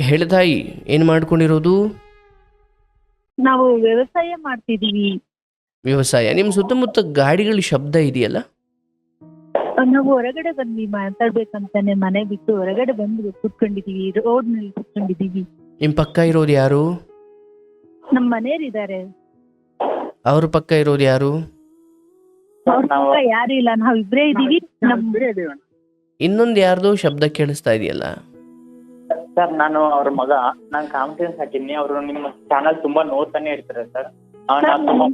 ಹೇಳ ತಾಯಿ ಏನು ಮಾಡ್ಕೊಂಡಿರೋದು? ನಾವು ವ್ಯವಸಾಯ ಮಾಡ್ತಿದೀವಿ ವ್ಯವಸಾಯ? ನಿಮ್ಮ ಸುತ್ತಮುತ್ತ ಗಾಡಿಗಳ ಶಬ್ದ ಇದೆಯಲ್ಲ? ನಾವು ಹೊರಗಡೆ ಬಂದ್ವಿ ಮಾತಾಡ್ಬೇಕಂತಾನೆ ಮನೆ ಬಿಟ್ಟು ಹೊರಗಡೆ ಬಂದು ಕುತ್ಕೊಂಡಿದೀವಿ ರೋಡ್ನಲ್ಲಿ ಕುತ್ಕೊಂಡಿದೀವಿ ನಿಮ್ ಪಕ್ಕ ಇರೋದು ಯಾರು? ನಮ್ ಮನೆಯವ್ರಿದ್ದಾರೆ ಅವ್ರ ಪಕ್ಕ ಇರೋದು ಯಾರು? ಅವ್ರ ಪಕ್ಕ ಯಾರು ಇಲ್ಲ ನಾವ್ ಇಬ್ರೇ ಇದೀವಿ ನಮ್ ಇನ್ನೊಂದು ಯಾರ್ದೋ ಶಬ್ದ ಕೇಳಿಸ್ತಾ ಇದೆಯಲ್ಲ? ಸರ್ ನಾನು ಅವ್ರ ಮಗ. ನಾನು ಕಾನ್ಫಿಡೆನ್ಸ್ ಹಾಕಿನಿ ಅವರು ನಿಮ್ಮ ಚಾನಲ್ ತುಂಬಾ ನೋಡ್ತಾನೆ ಇರ್ತಾರೆ ಸರ್.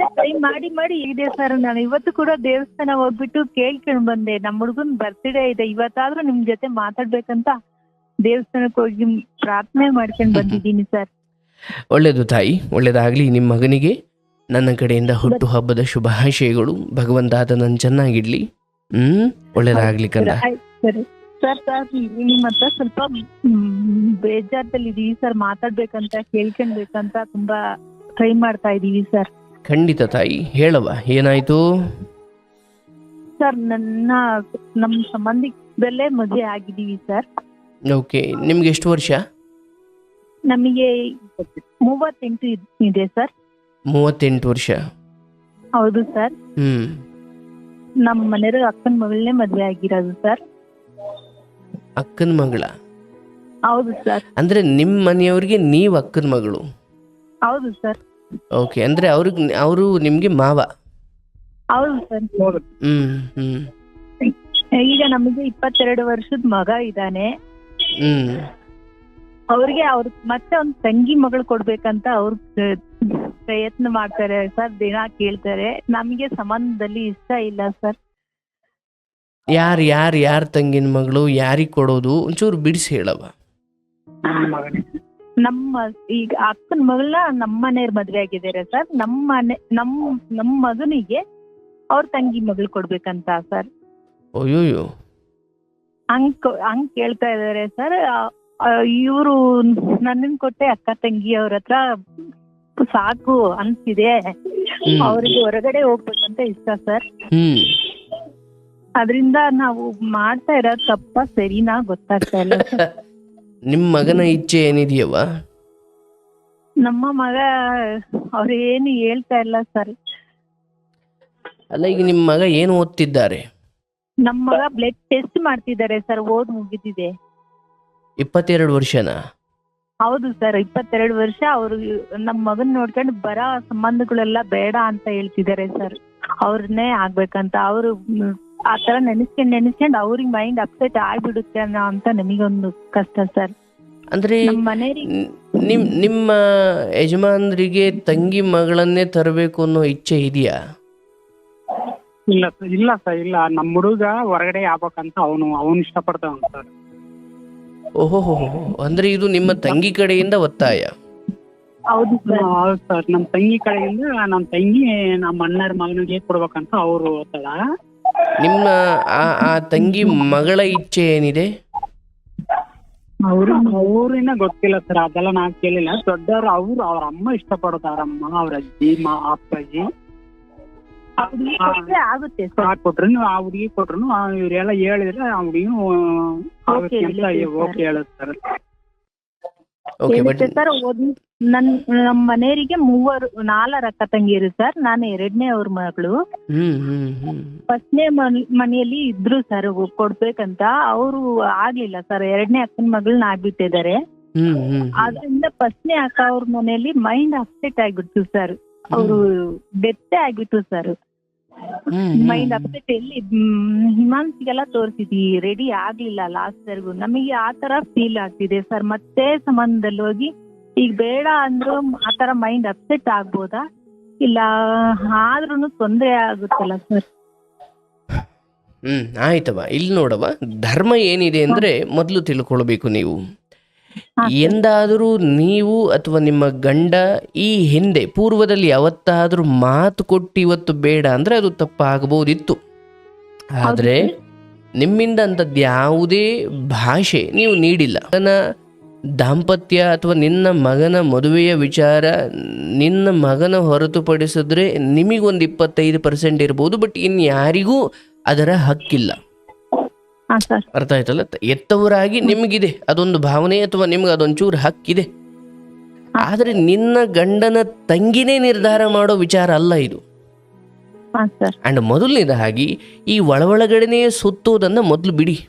ಟ್ರೈ ಮಾಡಿ ಮಾಡಿ ಇದೆ ಸರ್. ನಾನು ಇವತ್ತು ಕೂಡ ದೇವಸ್ಥಾನ ಹೋಗ್ಬಿಟ್ಟು ಕೇಳ್ಕೊಂಡ್ ಬಂದೆ. ನಮ್ಮ ಹುಡುಗನ್ ಬರ್ತ್ಡೇ ಇದೆ. ಇವತ್ತಾದ್ರೂ ನಿಮ್ ಜೊತೆ ಮಾತಾಡ್ಬೇಕಂತ ದೇವಸ್ಥಾನಕ್ಕೆ ಹೋಗಿ ಪ್ರಾರ್ಥನೆ ಮಾಡ್ಕೊಂಡ್ ಬಂದಿದ್ದೀನಿ ಸರ್. ಒಳ್ಳೇದು ತಾಯಿ. ಒಳ್ಳೆಯದಾಗಲಿ ನಿಮ್ಮ ಮಗನಿಗೆ. ನನ್ನ ಕಡೆಯಿಂದ ಹುಟ್ಟುಹಬ್ಬದ ಶುಭಾಶಯಗಳು. ಭಗವಂತ ನನ್ನ ಚೆನ್ನಾಗಿಡ್ಲಿ. ಹ್ಮ್? ಒಳ್ಳೇದಾಗ್ಲಿ ಕಂದ. ಸರಿ. ಸರ್ ಸರ್ ನಿಮ್ಮ ಹತ್ರ ಸ್ವಲ್ಪ ಬೇಜಾರದಲ್ಲಿ ಇದೀವಿ ಸರ್ ಮಾತಾಡ್ಬೇಕಂತ ಕೇಳ್ಕೊಳ್ಬೇಕಂತ ತುಂಬಾ ಟ್ರೈ ಮಾಡ್ತಾ ಇದೀವಿ ಸರ್ ಖಂಡಿತ ತಾಯಿ. ಹೇಳವ ಏನಾಯ್ತು? ಸರ್ ನನ್ನ ನಮ್ಮ ಸಂಬಂಧಿಕದಲ್ಲೇ ಮದುವೆ ಆಗಿದೀವಿ ಸರ್ ಓಕೆ ನಿಮ್ಗೆ ಎಷ್ಟು ವರ್ಷ? ನಮಗೆ ಮೂವತ್ತೆಂಟು ಇದ್- ಇದೆ ಸರ್ ಮೂವತ್ತೆಂಟು ವರ್ಷ. ಹೌದು ಸರ್ ಹ್ಮ್. ನಮ್ಮ ಮನೆಯವ್ರ ಅಕ್ಕನ ಮಗಳನ್ನೇ ಮದುವೆ ಆಗಿರೋದು ಸರ್ ಅಕ್ಕನ ಮಗಳ? ಹೌದು ಸರ್. ಅಂದ್ರೆ ನಿಮ್ಮ ಮನೆಯವ್ರಿಗೆ ನೀವು ಅಕ್ಕನ ಮಗಳು? ಹೌದು ಸರ್. ಓಕೆ ಅಂದ್ರೆ ಅವ್ರಿಗೆ ಅವರು ನಿಮ್ಗೆ ಮಾವ? ಹೌದು ಸರ್. ಹ್ಮ್ ಹ್ಮ್. ಈಗ ನಮಗೆ ಇಪ್ಪತ್ತೆರಡು ವರ್ಷದ ಮಗ ಇದ್ದಾನೆ. ಹ್ಮ್. ಅವ್ರಿಗೆ ಅವ್ರ ಮತ್ತೆ ಒಂದ್ ತಂಗಿ ಮಗಳು ಕೊಡ್ಬೇಕಂತ ಅವ್ರ ಪ್ರಯತ್ನ ಮಾಡ್ತಾರೆ ಸರ್ ದಿನ ಕೇಳ್ತಾರೆ. ನಮಗೆ ಸಂಬಂಧದಲ್ಲಿ ಇಷ್ಟ ಇಲ್ಲ ಸರ್. ಯಾರು ಯಾರು ಯಾರ ತಂಗಿನ ಮಗಳು ಯಾರಿಗೆ ಕೊಡೋದು ಒಂಚೂರು ಬಿಡಿಸಿ ಹೇಳವ ನಮ್ಮ ಈಗ ಅಕ್ಕನ ಮಗಳ ನಮ್ಮ ಮನೆಯವ್ರ ಮದ್ವೆ ಆಗಿದ್ದಾರೆ ಸರ್. ನಮ್ಮ ಮನೆ ನಮ್ ನಮ್ಮ ಮಗನಿಗೆ ಅವ್ರ ತಂಗಿ ಮಗಳು ಕೊಡ್ಬೇಕಂತ ಸರ್. ಅಯ್ಯೋಯ್ಯೋ. ಹಂಗ್ ಹಂಗ್ ಕೇಳ್ತಾ ಇದಾರೆ ಸರ್. ಇವರು ನನ್ನ ಕೊಟ್ಟೆ ಅಕ್ಕ ತಂಗಿ ಅವ್ರ ಹತ್ರ ಸಾಕು ಅನ್ಸಿದೆ. ಅವ್ರಿಗೆ ಹೊರಗಡೆ ಹೋಗ್ಬೇಕಂತ ಇಷ್ಟ ಸರ್. ಹ್ಮ್. ಅದರಿಂದ ನಾವು ಮಾಡ್ತಾ ಇರೋ ತಪ್ಪ ಸರಿನಾ ಗೊತ್ತಾಗ್ತಾ ಇಲ್ಲ. ಸರ್ ನಿಮ್ಮ ಮಗನ ಇಚ್ಛೆ ಏನಿದೆಯವ ನಮ್ಮ ಮಗ ಅವ್ರು ಏನು ಹೇಳ್ತಾ ಇಲ್ಲ ಸರ್. ಅಲ್ಲ ಈಗ ನಿಮ್ಮ ಮಗ ಏನು ಓದ್ತಿದ್ದಾರೆ? ನಮ್ಮ ಮಗ ಬ್ಲಡ್ ಟೆಸ್ಟ್ ಮಾಡ್ತಿದ್ದಾರೆ ಸರ್ ಓದ್ ಮುಗಿದಿದೆ. ಇಪ್ಪತ್ತೆರಡು ವರ್ಷನಾ? ಹೌದು ಸರ್ ಇಪ್ಪತ್ತೆರಡು ವರ್ಷ ಅವರು ನಮ್ಮ ಮಗನ್ ನೋಡ್ಕೊಂಡು ಬರ ಸಂಬಂಧಗಳೆಲ್ಲ ಬೇಡ ಅಂತ ಹೇಳ್ತಿದ್ದಾರೆ ಸರ್. ಅವ್ರನ್ನೇ ಆಗ್ಬೇಕಂತ ಅವರು ಆ ತರ ನೆನೆಸ್ಕೊಂಡ್ ನೆನೆಸ್ಕೊಂಡ್ ಅವ್ರಿಗೆ ಮೈಂಡ್ ಅಪ್ಸೆಟ್ ಆಗ್ಬಿಡುತ್ತೆ ಅನ್ನೋ ಅಂತ ನಮಗೊಂದು ಕಷ್ಟ ಸರ್. ಅಂದ್ರೆ ನಿಮ್ ನಿಮ್ಮ ಯಜಮಾನ್ರಿಗೆ ತಂಗಿ ಮಗಳನ್ನೇ ತರಬೇಕು ಅನ್ನೋ ಇಚ್ಛೆ ಇದೆಯಾ? ಇಲ್ಲ ಸರ್ ಇಲ್ಲ ಸರ್ ಇಲ್ಲ. ನಮ್ಮ ಹುಡುಗ ಹೊರಗಡೆ ಆಗ್ಬೇಕಂತ ಅವನು ಅವನು ಇಷ್ಟಪಡ್ತಾವ ಸರ್. ಓಹೋ ಅಂದ್ರೆ ಇದು ನಿಮ್ಮ ತಂಗಿ ಕಡೆಯಿಂದ ಒತ್ತಾಯ? ಹೌದು ಸರ್. ಹೌದು ಸರ್. ನಮ್ಮ ತಂಗಿ ಕಡೆಯಿಂದ ನಮ್ಮ ತಂಗಿ ನಮ್ಮ ಅಣ್ಣರ ಮಗನಿಗೆ ಕೊಡ್ಬೇಕಂತ ಅವರು ಒತ್ತಡ ನಿಮ್ಮ ಆ ತಂಗಿ ಮಗಳ ಇಚ್ಛೆ ಏನಿದೆ? ಅವ್ರು ಅವ್ರಿನ ಗೊತ್ತಿಲ್ಲ ಸರ್ ಅದೆಲ್ಲ ನಾವ್ ಕೇಳಿಲ್ಲ. ದೊಡ್ಡವ್ರು ಅವ್ರು ಅವ್ರ ಅಮ್ಮ ಇಷ್ಟಪಡೋದು ಅವ್ರ ಅಮ್ಮ ಅವ್ರ ಅಜ್ಜಿ ಮಾ ಅಪ್ಪಾಜಿ. ಅವ್ರಿಗೆ ಕೊಟ್ರೆ ಆಗುತ್ತೆ ಸರ್. ಕೊಟ್ರು ಆ ಹುಡುಗಿ ಕೊಟ್ರು ಇವ್ರೆಲ್ಲ ಹೇಳಿದ್ರೆ ಆ ಹುಡುಗಿನೂ ಓಕೆ ಹೇಳುತ್ತೆ ಸರ್. ಓಕೆ ಸರ್ ನನ್ ನಮ್ ಮನೆಯವರಿಗೆ ಮೂವರು ನಾಲ್ಕರ ಅಕ್ಕ ತಂಗಿಯರು ಸರ್ ನಾನು ಎರಡನೇ ಅವ್ರ ಮಗಳು. ಹ್ಮ್ ಹ್ಮ್ ಹ್ಮ್. ಫಸ್ಟ್ನೇ ಮನೆಯಲ್ಲಿ ಇದ್ರು ಸರ್ ಕೊಡ್ಬೇಕಂತ. ಅವರು ಆಗ್ಲಿಲ್ಲ ಸರ್ ಎರಡನೇ ಅಕ್ಕನ ಮಗಳನ್ನ ಆಗ್ಬಿಟ್ಟಿದ್ದಾರೆ. ಹ್ಮ್ ಹ್ಮ್ ಆದ್ರಿಂದ ಫಸ್ಟ್ನೇ ಅಕ್ಕ ಅವ್ರ ಮನೆಯಲ್ಲಿ ಮೈಂಡ್ ಅಪ್ಸೆಟ್ ಆಗ್ಬಿಡ್ತು ಸರ್ ಅವರು ಬೆತ್ತೆ ಆಗ್ಬಿಟ್ಟು ಸರ್ ಮೈಂಡ್ ಅಪ್ಸೆಟ್ ಎಲ್ಲಿ ಹಿಮಾಂಶಿಗೆಲ್ಲ ತೋರಿಸಿದ್ವಿ ರೆಡಿ ಆಗ್ಲಿಲ್ಲ ಲಾಸ್ಟ್ ವರ್ಗು ನಮಗೆ ಆ ತರ ಫೀಲ್ ಆಗ್ತಿದೆ ಸರ್ ಮತ್ತೆ ಸಂಬಂಧದಲ್ಲಿ ಹೋಗಿ ಈಗ ಬೇಡ ಅಂದ್ರು ಆ ತರ ಮೈಂಡ್ ಅಪ್ಸೆಟ್ ಆಗ್ಬೋದಾ? ಇಲ್ಲ ಆದ್ರೂನು ತೊಂದರೆ ಆಗುತ್ತಲ್ಲ ಸರ್ ಹ್ಮ್ ಆಯ್ತವ ಇಲ್ಲಿ ನೋಡವ ಧರ್ಮ ಏನಿದೆ ಅಂದ್ರೆ ಮೊದಲು ತಿಳ್ಕೊಳ್ಬೇಕು ನೀವು. ಎಂದಾದರೂ ನೀವು ಅಥವಾ ನಿಮ್ಮ ಗಂಡ ಈ ಹಿಂದೆ ಪೂರ್ವದಲ್ಲಿ ಯಾವತ್ತಾದರೂ ಮಾತು ಕೊಟ್ಟು ಇವತ್ತು ಬೇಡ ಅಂದ್ರೆ ಅದು ತಪ್ಪಾಗಬಹುದಿತ್ತು. ಆದರೆ ನಿಮ್ಮಿಂದ ಅಂಥದ್ದು ಯಾವುದೇ ಭಾಷೆ ನೀವು ನೀಡಿಲ್ಲ. ಮಗನ ದಾಂಪತ್ಯ ಅಥವಾ ನಿನ್ನ ಮಗನ ಮದುವೆಯ ವಿಚಾರ ನಿನ್ನ ಮಗನ ಹೊರತುಪಡಿಸಿದ್ರೆ ನಿಮಗೊಂದು ಇಪ್ಪತ್ತೈದು ಪರ್ಸೆಂಟ್ ಇರ್ಬೋದು ಬಟ್ ಇನ್ಯಾರಿಗೂ ಅದರ ಹಕ್ಕಿಲ್ಲ. ಅರ್ಥ ಆಯ್ತಲ್ಲ ಎತ್ತವರಾಗಿ ನಿಮಗಿದೆ. ಅದೊಂದು ಭಾವನೆ ಅಥವಾ ನಿಮ್ಗೆ ಅದೊಂಚೂರು ಹಕ್ಕಿದೆ. ಆದರೆ ನಿನ್ನ ಗಂಡನ ತಂಗಿನೇ ನಿರ್ಧಾರ ಮಾಡೋ ವಿಚಾರ ಅಲ್ಲ ಇದು. ಅಂಡ್ ಮೊದಲನೇದಾಗಿ ಈ ಒಳೊಳಗಡೆನೇ ಸುತ್ತೋದನ್ನ ಮೊದಲು ಬಿಡಿ.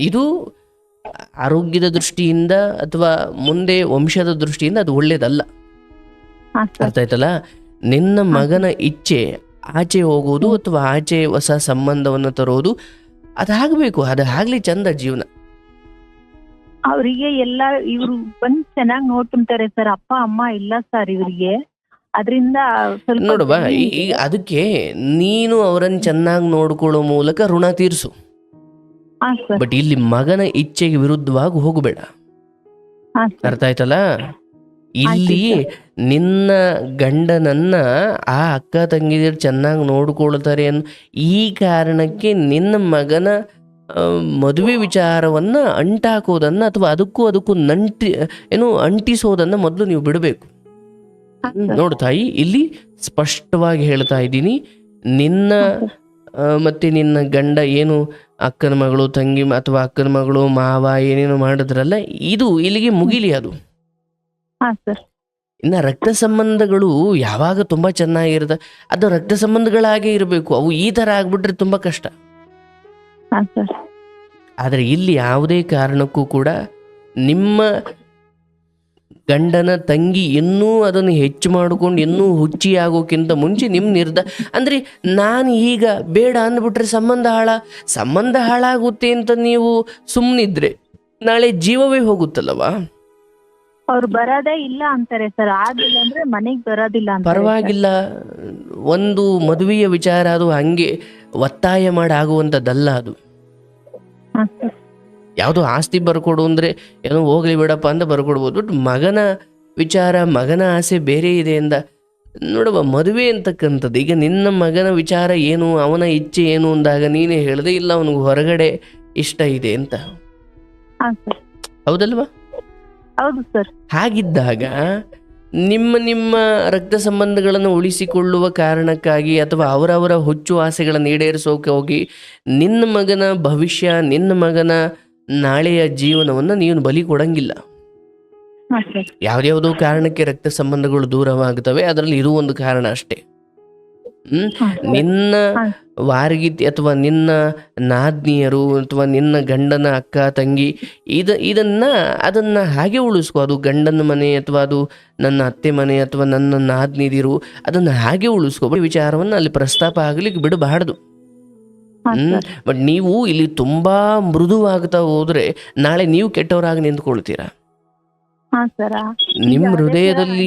ಇದು ಆರೋಗ್ಯದ ದೃಷ್ಟಿಯಿಂದ ಅಥವಾ ಮುಂದೆ ವಂಶದ ದೃಷ್ಟಿಯಿಂದ ಅದು ಒಳ್ಳೇದಲ್ಲ. ಅರ್ಥ ಆಯ್ತಲ್ಲ ನಿನ್ನ ಮಗನ ಇಚ್ಛೆ ಆಚೆ ಹೋಗೋದು ಅಥವಾ ಆಚೆ ಹೊಸ ಸಂಬಂಧವನ್ನು ತರೋದು ಅದಾಗಬೇಕು ಅದು ಆಗ್ಲಿ ಚಂದ ಜೀವನ. ಅವರಿಗೆ ಎಲ್ಲ ಇವ್ರು ಬಂದ್ ಚೆನ್ನಾಗಿ ನೋಡ್ಕೊಂತಾರೆ ಸರ್ ಅಪ್ಪ ಅಮ್ಮ ಇಲ್ಲ ಸರ್ ಇವರಿಗೆ. ಅದರಿಂದ ನೋಡುವ ಅದಕ್ಕೆ ನೀನು ಅವರನ್ನ ಚೆನ್ನಾಗಿ ನೋಡ್ಕೊಳ್ಳೋ ಮೂಲಕ ಋಣ ತೀರಿಸು. ಬಟ್ ಇಲ್ಲಿ ಮಗನ ಇಚ್ಛೆಗೆ ವಿರುದ್ಧವಾಗಿ ಹೋಗಬೇಡ. ಅರ್ಥ ಆಯ್ತಲ್ಲ? ಇಲ್ಲಿ ನಿನ್ನ ಗಂಡನನ್ನ ಆ ಅಕ್ಕ ತಂಗಿದಿರು ಚೆನ್ನಾಗಿ ನೋಡ್ಕೊಳ್ತಾರೆ ಅನ್ನೋ ಈ ಕಾರಣಕ್ಕೆ ನಿನ್ನ ಮಗನ ಮದುವೆ ವಿಚಾರವನ್ನ ಅಂಟಾಕೋದನ್ನ ಅಥವಾ ಅದಕ್ಕೂ ಅದಕ್ಕೂ ನಂಟಿ ಏನು ಅಂಟಿಸೋದನ್ನ ಮೊದಲು ನೀವು ಬಿಡಬೇಕು. ನೋಡು ತಾಯಿ ಇಲ್ಲಿ ಸ್ಪಷ್ಟವಾಗಿ ಹೇಳ್ತಾ ಇದ್ದೀನಿ. ನಿನ್ನ ಮತ್ತೆ ನಿನ್ನ ಗಂಡ ಏನು ಅಕ್ಕನ ಮಗಳು ತಂಗಿ ಅಥವಾ ಅಕ್ಕನ ಮಗಳು ಮಾವ ಏನೇನು ಮಾಡಿದ್ರಲ್ಲ ಇದು ಇಲ್ಲಿಗೆ ಮುಗಿಲಿ ಅದು. ಹಾ ಸರ್. ಇನ್ನ ರಕ್ತ ಸಂಬಂಧಗಳು ಯಾವಾಗ ತುಂಬಾ ಚೆನ್ನಾಗಿರದ ಅದು ರಕ್ತ ಸಂಬಂಧಗಳಾಗೇ ಇರಬೇಕು ಅವು ಈ ತರ ಆಗ್ಬಿಟ್ರೆ ತುಂಬಾ ಕಷ್ಟ. ಸರ್. ಆದರೆ ಇಲ್ಲಿ ಯಾವುದೇ ಕಾರಣಕ್ಕೂ ಕೂಡ ನಿಮ್ಮ ಗಂಡನ ತಂಗಿ ಇನ್ನೂ ಅದನ್ನು ಹೆಚ್ಚು ಮಾಡಿಕೊಂಡು ಇನ್ನೂ ಹುಚ್ಚಿ ಆಗೋಕ್ಕಿಂತ ಮುಂಚೆ ನಿಮ್ಮ ನಿರ್ಧ ಅಂದರೆ ನಾನು ಈಗ ಬೇಡ ಅಂದ್ಬಿಟ್ರೆ ಸಂಬಂಧ ಹಾಳ ಸಂಬಂಧ ಹಾಳಾಗುತ್ತೆ ಅಂತ ನೀವು ಸುಮ್ಮನಿದ್ರೆ ನಾಳೆ ಜೀವವೇ ಹೋಗುತ್ತಲ್ಲವಾ? ಅವ್ರು ಬರೋದೇ ಇಲ್ಲ ಅಂತಾರೆ ಸರ್. ಆಗಿಲ್ಲ ಅಂದ್ರೆ ಮನೆಗೆ ಬರೋದಿಲ್ಲ ಪರವಾಗಿಲ್ಲ. ಒಂದು ಮದುವೆಯ ವಿಚಾರ ಅದು ಹಂಗೆ ಒತ್ತಾಯ ಮಾಡಿ ಆಗುವಂಥದ್ದಲ್ಲ ಅದು ಯಾವುದು ಯಾವುದೋ ಆಸ್ತಿ ಬರ್ಕೊಡು ಅಂದ್ರೆ ಏನೋ ಹೋಗ್ಲಿ ಬಿಡಪ್ಪ ಅಂತ ಬರ್ಕೊಡ್ಬೋದು. ಬಟ್ ಮಗನ ವಿಚಾರ ಮಗನ ಆಸೆ ಬೇರೆ ಇದೆ ಅಂದ ನೋಡುವ ಮದುವೆ ಅಂತಕ್ಕಂಥದ್ದು. ಈಗ ನಿನ್ನ ಮಗನ ವಿಚಾರ ಏನು ಅವನ ಇಚ್ಛೆ ಏನು ಅಂದಾಗ ನೀನೇ ಹೇಳಿದೆ ಇಲ್ಲ ಅವನಿಗೆ ಹೊರಗಡೆ ಇಷ್ಟ ಇದೆ ಅಂತ. ಹೌದಲ್ವಾ? ಹೌದು ಸರ್ ಹಾಗಿದ್ದಾಗ ನಿಮ್ಮ ನಿಮ್ಮ ರಕ್ತ ಸಂಬಂಧಗಳನ್ನು ಉಳಿಸಿಕೊಳ್ಳುವ ಕಾರಣಕ್ಕಾಗಿ ಅಥವಾ ಅವರವರ ಹುಚ್ಚು ಆಸೆಗಳನ್ನು ಈಡೇರಿಸೋಕೆ ಹೋಗಿ ನಿನ್ನ ಮಗನ ಭವಿಷ್ಯ ನಿನ್ನ ಮಗನ ನಾಳೆಯ ಜೀವನವನ್ನು ನೀನು ಬಲಿ ಕೊಡಂಗಿಲ್ಲ. ಹಾ ಸರ್ ಯಾವ್ದ್ಯಾವುದೋ ಕಾರಣಕ್ಕೆ ರಕ್ತ ಸಂಬಂಧಗಳು ದೂರವಾಗುತ್ತವೆ ಅದರಲ್ಲಿ ಇದು ಒಂದು ಕಾರಣ ಅಷ್ಟೇ. ಹ್ಮ್? ನಿನ್ನ. ವಾರಗಿತ್ತಿ ಅಥವಾ ನಿನ್ನ ನಾದ್ನಿಯರು ಅಥವಾ ನಿನ್ನ ಗಂಡನ ಅಕ್ಕ ತಂಗಿ ಇದ ಇದನ್ನ ಅದನ್ನ ಹಾಗೆ ಉಳಿಸ್ಕೊ. ಅದು ಗಂಡನ ಮನೆ ಅಥವಾ ಅದು ನನ್ನ ಅತ್ತೆ ಮನೆ ಅಥವಾ ನನ್ನ ನಾದ್ನಿದಿರು ಅದನ್ನ ಹಾಗೆ ಉಳಿಸ್ಕೊ. ವಿಚಾರವನ್ನ ಅಲ್ಲಿ ಪ್ರಸ್ತಾಪ ಆಗಲಿಕ್ಕೆ ಬಿಡಬಾರ್ದು. ಹ್ಮ್? ಬಟ್ ನೀವು ಇಲ್ಲಿ ತುಂಬಾ ಮೃದುವಾಗ್ತಾ ಹೋದ್ರೆ ನಾಳೆ ನೀವು ಕೆಟ್ಟವರಾಗಿ ನಿಂತ್ಕೊಳ್ತೀರಾ? ಹಾ ಸರ್. ನಿಮ್ಮ ಹೃದಯದಲ್ಲಿ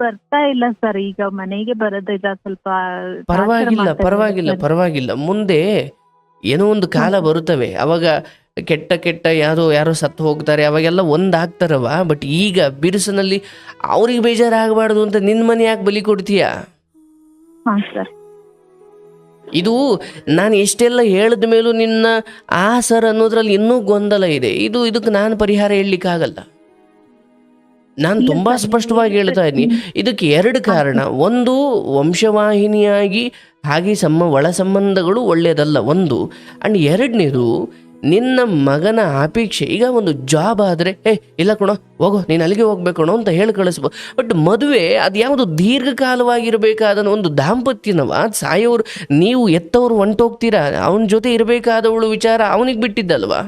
ಬರ್ತಾ ಇಲ್ಲ ಸರ್. ಈಗ ಮನೆಗೆ ಬರೋದಿಲ್ಲ ಸ್ವಲ್ಪ ಪರವಾಗಿಲ್ಲ ಪರವಾಗಿಲ್ಲ ಪರವಾಗಿಲ್ಲ. ಮುಂದೆ ಏನೋ ಒಂದು ಕಾಲ ಬರುತ್ತವೆ. ಅವಾಗ ಕೆಟ್ಟ ಕೆಟ್ಟ ಯಾರೋ ಯಾರೋ ಸತ್ತು ಹೋಗ್ತಾರೆ ಅವಾಗೆಲ್ಲ ಒಂದಾಗ್ತಾರವ ಬಟ್ ಈಗ ಬಿರುಸಿನಲ್ಲಿ ಅವ್ರಿಗೆ ಬೇಜಾರಾಗಬಾರ್ದು ಅಂತ ನಿನ್ ಮನೆ ಯಾಕೆ ಬಲಿ ಕೊಡ್ತೀಯಾ? ಹಾ ಸರ್. ಇದು ನಾನು ಇಷ್ಟೆಲ್ಲ ಹೇಳಿದ ಮೇಲೂ ನಿನ್ನ ಆ ಸರ್ ಅನ್ನೋದ್ರಲ್ಲಿ ಇನ್ನೂ ಗೊಂದಲ ಇದೆ. ಇದು ಇದಕ್ಕೆ ನಾನು ಪರಿಹಾರ ಹೇಳಲಿಕ್ಕಾಗಲ್ಲ. ನಾನು ತುಂಬ ಸ್ಪಷ್ಟವಾಗಿ ಹೇಳ್ತಾ ಇದ್ದೀನಿ. ಇದಕ್ಕೆ ಎರಡು ಕಾರಣ. ಒಂದು ವಂಶವಾಹಿನಿಯಾಗಿ ಹಾಗೆ ಸಮ ಒಳ ಸಂಬಂಧಗಳು ಒಳ್ಳೆಯದಲ್ಲ ಒಂದು. ಅಂಡ್ ಎರಡನೇದು ನಿನ್ನ ಮಗನ ಅಪೇಕ್ಷೆ ಈಗ ಒಂದು ಜಾಬ್ ಆದರೆ ಏ ಇಲ್ಲ ಕಣೋ ಹೋಗೋ ನೀನು ಅಲ್ಲಿಗೆ ಹೋಗ್ಬೇಕು ಕಣೋ ಅಂತ ಹೇಳಿ ಕಳಿಸ್ಬೋದು ಬಟ್ ಮದುವೆ ಅದು ಯಾವುದು ದೀರ್ಘಕಾಲವಾಗಿರಬೇಕಾದ ಒಂದು ದಾಂಪತ್ಯನವ ಅದು ಸಾಯೋರು ನೀವು ಎತ್ತವರು ಹೊಂಟೋಗ್ತೀರಾ ಅವನ ಜೊತೆ ಇರಬೇಕಾದವಳು ವಿಚಾರ ಅವನಿಗೆ ಬಿಟ್ಟಿದ್ದಲ್ವಾ?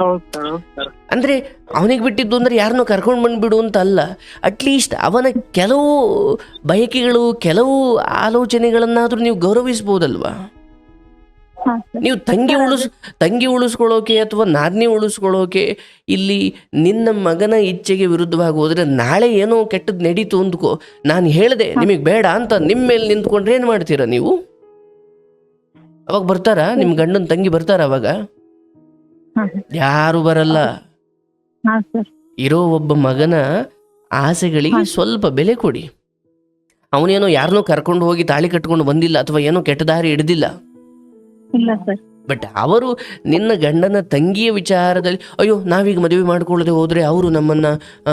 ಹೌದು ಹೌದು ಸರ್ ಅಂದ್ರೆ ಅವನಿಗೆ ಬಿಟ್ಟಿದ್ದು ಅಂದರೆ ಯಾರನ್ನೂ ಕರ್ಕೊಂಡು ಬಂದುಬಿಡು ಅಂತ ಅಲ್ಲ ಅಟ್ಲೀಸ್ಟ್ ಅವನ ಕೆಲವು ಬಯಕೆಗಳು ಕೆಲವು ಆಲೋಚನೆಗಳನ್ನಾದರೂ ನೀವು ಗೌರವಿಸ್ಬೋದಲ್ವಾ? ನೀವು ತಂಗಿ ಉಳಿಸ್ ತಂಗಿ ಉಳಿಸ್ಕೊಳ್ಳೋಕೆ ಅಥವಾ ನಾದಿನಿ ಉಳಿಸ್ಕೊಳ್ಳೋಕೆ ಇಲ್ಲಿ ನಿನ್ನ ಮಗನ ಇಚ್ಛೆಗೆ ವಿರುದ್ಧವಾಗಿ ಹೋದ್ರೆ ನಾಳೆ ಏನೋ ಕೆಟ್ಟದ್ದು ನಡೀತು ಅಂದ್ಕೋ. ನಾನು ಹೇಳಿದೆ ನಿಮಗೆ ಬೇಡ ಅಂತ ನಿಮ್ಮ ಮೇಲೆ ನಿಂತ್ಕೊಂಡ್ರೆ ಏನು ಮಾಡ್ತೀರಾ ನೀವು? ಅವಾಗ ಬರ್ತಾರಾ? ನಿಮ್ಮ ಗಂಡನ ತಂಗಿ ಬರ್ತಾರ ಅವಾಗ? ಯಾರು ಬರಲ್ಲ. ಹಾ ಸರ್. ಇರೋ ಒಬ್ಬ ಮಗನ ಆಸೆಗಳಿಗೆ ಸ್ವಲ್ಪ ಬೆಲೆ ಕೊಡಿ. ಅವನೇನೋ ಯಾರನ್ನೋ ಕರ್ಕೊಂಡು ಹೋಗಿ ತಾಳಿ ಕಟ್ಕೊಂಡು ಬಂದಿಲ್ಲ ಅಥವಾ ಏನೋ ಕೆಟ್ಟದಾರಿ ದಾರಿ ಹಿಡ್ದಿಲ್ಲ. ಇಲ್ಲ ಸರ್. ಬಟ್ ಅವರು ನಿನ್ನ ಗಂಡನ ತಂಗಿಯ ವಿಚಾರದಲ್ಲಿ ಅಯ್ಯೋ ನಾವೀಗ ಮದುವೆ ಮಾಡ್ಕೊಳ್ಳದೆ ಹೋದ್ರೆ ಅವರು ನಮ್ಮನ್ನ ಆ,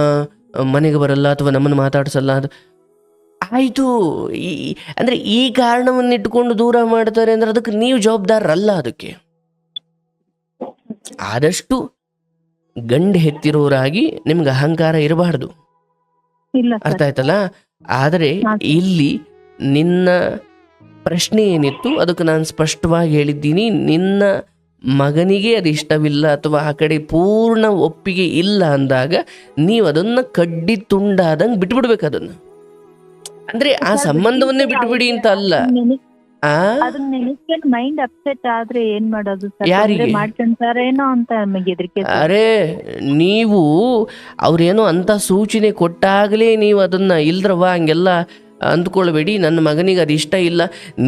ಮನೆಗೆ ಬರಲ್ಲ ಅಥವಾ ನಮ್ಮನ್ನು ಮಾತಾಡ್ಸಲ್ಲ ಅದು ಆಯಿತು. ಈ ಅಂದರೆ ಈ ಕಾರಣವನ್ನು ಇಟ್ಕೊಂಡು ದೂರ ಮಾಡ್ತಾರೆ ಅಂದ್ರೆ ಅದಕ್ಕೆ ನೀವು ಜವಾಬ್ದಾರರಲ್ಲ ಅದಕ್ಕೆ. ಆದಷ್ಟು ಗಂಡು ಹೆತ್ತಿರೋರಾಗಿ ನಿಮ್ಗೆ ಅಹಂಕಾರ ಇರಬಾರ್ದು. ಅರ್ಥ ಆಯ್ತಲ್ಲ? ಆದರೆ ಇಲ್ಲಿ ನಿನ್ನ ಪ್ರಶ್ನೆ ಏನಿತ್ತು? ಅದಕ್ಕೆ ನಾನು ಸ್ಪಷ್ಟವಾಗಿ ಹೇಳಿದ್ದೀನಿ ನಿನ್ನ ಮಗನಿಗೆ ಅದು ಇಷ್ಟವಿಲ್ಲ ಅಥವಾ ಆ ಕಡೆ ಪೂರ್ಣ ಒಪ್ಪಿಗೆ ಇಲ್ಲ ಅಂದಾಗ ನೀವು ಅದನ್ನ ಕಡ್ಡಿ ತುಂಡಾದಂಗೆ ಬಿಟ್ಬಿಡ್ಬೇಕು ಅದನ್ನ. ಅಂದ್ರೆ ಆ ಸಂಬಂಧವನ್ನೇ ಬಿಟ್ಬಿಡಿ ಅಂತ ಅಲ್ಲ. ಅದನ್ನ ನೆನೆಸ್ಕೊಂಡು ಮೈಂಡ್ ಅಪ್ಸೆಟ್ ಆದ್ರೆ ಏನ್ ಮಾಡೋದು ಯಾರಿಗೆ? ಮಾಡ್ಕೊಂತಾರೇನೋ ಅಂತ ನಮಗೆ ಹೆದರಿಕೆ. ಅರೆ ನೀವು ಅವ್ರೇನೋ ಅಂತ ಸೂಚನೆ ಕೊಟ್ಟಾಗಲೇ ನೀವು ಅದನ್ನ ಇಲ್ದ್ರವ ಹಂಗೆಲ್ಲ ಅಂದ್ಕೊಳ್ಬೇಡಿ. ನನ್ನ ಮಗನಿಗೆ ಅದು ಇಷ್ಟ ಇಲ್ಲ.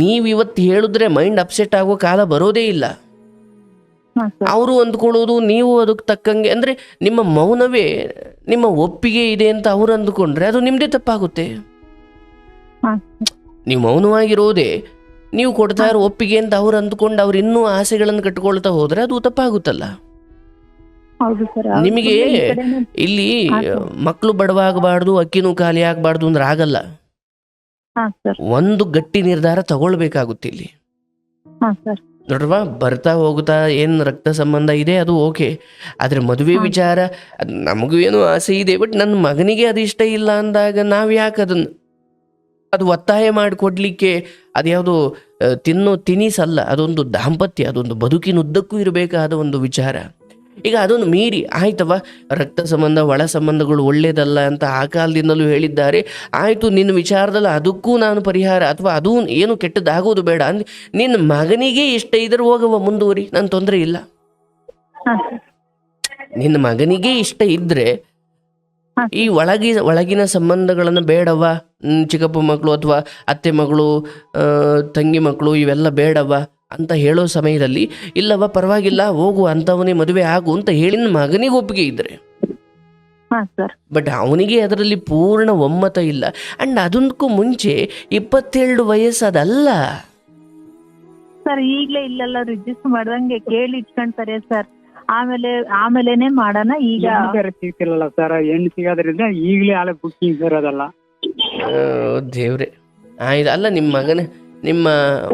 ನೀವು ಇವತ್ತು ಹೇಳಿದ್ರೆ ಮೈಂಡ್ ಅಪ್ಸೆಟ್ ಆಗೋ ಕಾಲ ಬರೋದೇ ಇಲ್ಲ. ಅವರು ಅಂದ್ಕೊಳ್ಳೋದು ನೀವು ಅದಕ್ಕೆ ತಕ್ಕಂಗೆ ಅಂದರೆ ನಿಮ್ಮ ಮೌನವೇ ನಿಮ್ಮ ಒಪ್ಪಿಗೆ ಇದೆ ಅಂತ ಅವ್ರು ಅಂದ್ಕೊಂಡ್ರೆ ಅದು ನಿಮ್ಮದೇ ತಪ್ಪಾಗುತ್ತೆ. ನೀವು ಮೌನವಾಗಿರೋದೇ ನೀವು ಕೊಡ್ತಾ ಇರೋ ಒಪ್ಪಿಗೆ ಅಂತ ಅವ್ರು ಅಂದ್ಕೊಂಡು ಅವ್ರು ಇನ್ನೂ ಆಸೆಗಳನ್ನು ಕಟ್ಕೊಳ್ತಾ ಹೋದ್ರೆ ಅದು ತಪ್ಪಾಗುತ್ತಲ್ಲ? ನಿಮಗೆ ಇಲ್ಲಿ. ಮಕ್ಕಳು ಬಡವಾಗಬಾರ್ದು ಅಕ್ಕಿನೂ ಖಾಲಿ ಆಗಬಾರ್ದು ಅಂದ್ರೆ ಆಗಲ್ಲ. ಒಂದು ಗಟ್ಟಿ ನಿರ್ಧಾರ ತಗೊಳ್ಬೇಕಾಗುತ್ತೆ ಇಲ್ಲಿ. ನೋಡ್ರವಾ ಬರ್ತಾ ಹೋಗ್ತಾ ಏನು ರಕ್ತ ಸಂಬಂಧ ಇದೆ ಅದು ಓಕೆ. ಆದರೆ ಮದುವೆ ವಿಚಾರ ಅದು ನಮಗೂ ಏನು ಆಸೆ ಇದೆ ಬಟ್ ನನ್ನ ಮಗನಿಗೆ ಅದು ಇಷ್ಟ ಇಲ್ಲ ಅಂದಾಗ ನಾವು ಯಾಕೆ ಅದನ್ನು ಅದು ಒತ್ತಾಯ ಮಾಡಿಕೊಡ್ಲಿಕ್ಕೆ ಅದ್ಯಾವುದು ಯಾವುದು ತಿನ್ನೋ ತಿನಿಸಲ್ಲ. ಅದೊಂದು ದಾಂಪತ್ಯ ಅದೊಂದು ಬದುಕಿನುದ್ದಕ್ಕೂ ಇರಬೇಕಾದ ಒಂದು ವಿಚಾರ. ಈಗ ಅದೊಂದು ಮೀರಿ ಆಯ್ತವ ರಕ್ತ ಸಂಬಂಧ ಒಳ ಸಂಬಂಧಗಳು ಒಳ್ಳೇದಲ್ಲ ಅಂತ ಆ ಕಾಲದಿಂದಲೂ ಹೇಳಿದ್ದಾರೆ. ಆಯಿತು ನಿನ್ನ ವಿಚಾರದಲ್ಲಿ ಅದಕ್ಕೂ ನಾನು ಪರಿಹಾರ ಅಥವಾ ಅದು ಏನು ಕೆಟ್ಟದಾಗೋದು ಬೇಡ ಅಂದ್ರೆ ನಿನ್ನ ಮಗನಿಗೆ ಇಷ್ಟ ಇದ್ರೆ ಹೋಗವ ಮುಂದುವರಿ ನನ್ನ ತೊಂದರೆ ಇಲ್ಲ. ನಿನ್ನ ಮಗನಿಗೆ ಇಷ್ಟ ಇದ್ರೆ. ಈ ಒಳಗಿ ಒಳಗಿನ ಸಂಬಂಧಗಳನ್ನು ಬೇಡವ ಚಿಕ್ಕಪ್ಪ ಮಕ್ಕಳು ಅಥವಾ ಅತ್ತೆ ಮಗಳು ತಂಗಿ ಮಕ್ಕಳು ಇವೆಲ್ಲ ಬೇಡವ ಅಂತ ಹೇಳೋ ಸಮಯದಲ್ಲಿ ಇಲ್ಲವ ಪರವಾಗಿಲ್ಲ ಹೋಗು ಅಂತವನೇ ಮದುವೆ ಆಗು ಅಂತ ಹೇಳಿ ನಿನ್ನ ಮಗನಿಗೆ ಒಪ್ಪಿಗೆ ಇದ್ರೆ. ಹಾ ಸರ್. ಬಟ್ ಅವನಿಗೆ ಅದರಲ್ಲಿ ಪೂರ್ಣ ಒಮ್ಮತ ಇಲ್ಲ. ಅಂಡ್ ಅದಕ್ಕೂ ಮುಂಚೆ ಇಪ್ಪತ್ತೆರಡು ವಯಸ್ಸು ಅದಲ್ಲ ಸರ್ ಈಗಲೇ ಇಲ್ಲೆಲ್ಲ ರಿಜಿಸ್ಟರ್ ಮಾಡ್ದಂಗೆ ಕೇಳಿ ಇಟ್ಕೊಂತಾರೆ ಸರ್. ಆಮೇಲೆ ಆಮೇಲೆನೆ ಮಾಡೋಣ ಈಗ ಹೆಣ್ಣು ಬೇರೆ ಸಿಗ್ತಿಲ್ಲಲ್ಲ ಸರ್ ಹೆಣ್ಣು ಸಿಗೋದ್ರಿಂದ ಈಗಲೇ ಆಳೆ ಬುಕ್ಕಿಂಗ್ ಸರ್ ಅದೆಲ್ಲ. ದೇವ್ರೆ. ಆಯ್ತು ಅಲ್ಲ ನಿಮ್ಮ ಮಗನ ನಿಮ್ಮ